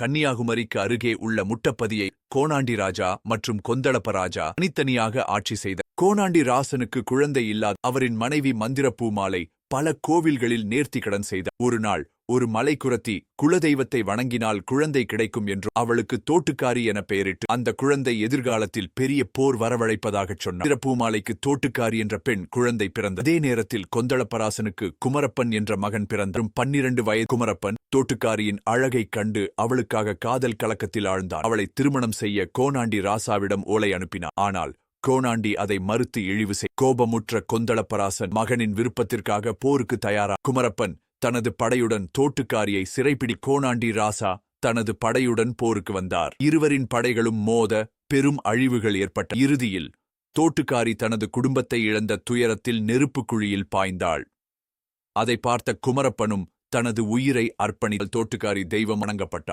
கன்னியாகுமரிக்கு அருகே உள்ள முட்டப்பதியை கோணாண்டி ராஜா மற்றும் கொந்தளப்ப ராஜா தனித்தனியாக ஆட்சி செய்த கோணாண்டி ராசனுக்கு குழந்தை இல்லாத அவரின் மனைவி மந்திரப்பூமாலை பல கோவில்களில் நேர்த்திக்கடன் செய்த. ஒரு நாள் ஒரு மலைக்குரத்தி குலதெய்வத்தை வணங்கினால் குழந்தை கிடைக்கும் என்று அவளுக்கு தோட்டுக்காரி என பெயரிட்டு அந்த குழந்தை எதிர்காலத்தில் பெரிய போர் வரவழைப்பதாகச் சொன்னார். மந்திர தோட்டுக்காரி என்ற பெண் குழந்தை பிறந்த. அதே நேரத்தில் கொந்தளப்பராசனுக்கு குமரப்பன் என்ற மகன் பிறந்தும் பன்னிரண்டு வயது குமரப்பன் தோட்டுக்காரியின் அழகைக் கண்டு அவளுக்காக காதல் கலக்கத்தில் ஆழ்ந்தான். அவளை திருமணம் செய்ய கோனாண்டி ராசாவிடம் ஓலை அனுப்பினான். ஆனால் கோனாண்டி அதை மறுத்து இழிவு செய் கோபமுற்ற கொந்தளப்பராசன் மகனின் விருப்பத்திற்காக போருக்கு தயாரா குமரப்பன் தனது படையுடன் தோட்டுக்காரியை சிறைப்பிடி கோனாண்டி ராசா தனது படையுடன் போருக்கு வந்தார். இருவரின் படைகளும் மோத பெரும் அழிவுகள் ஏற்பட்ட இறுதியில் தோட்டுக்காரி தனது குடும்பத்தை இழந்த துயரத்தில் நெருப்புக் குழியில் பாய்ந்தாள். அதை பார்த்த குமரப்பனும் தனது உயிரை அர்ப்பணித்தல் தோட்டுக்காரி தெய்வம் வணங்கப்பட்டாள்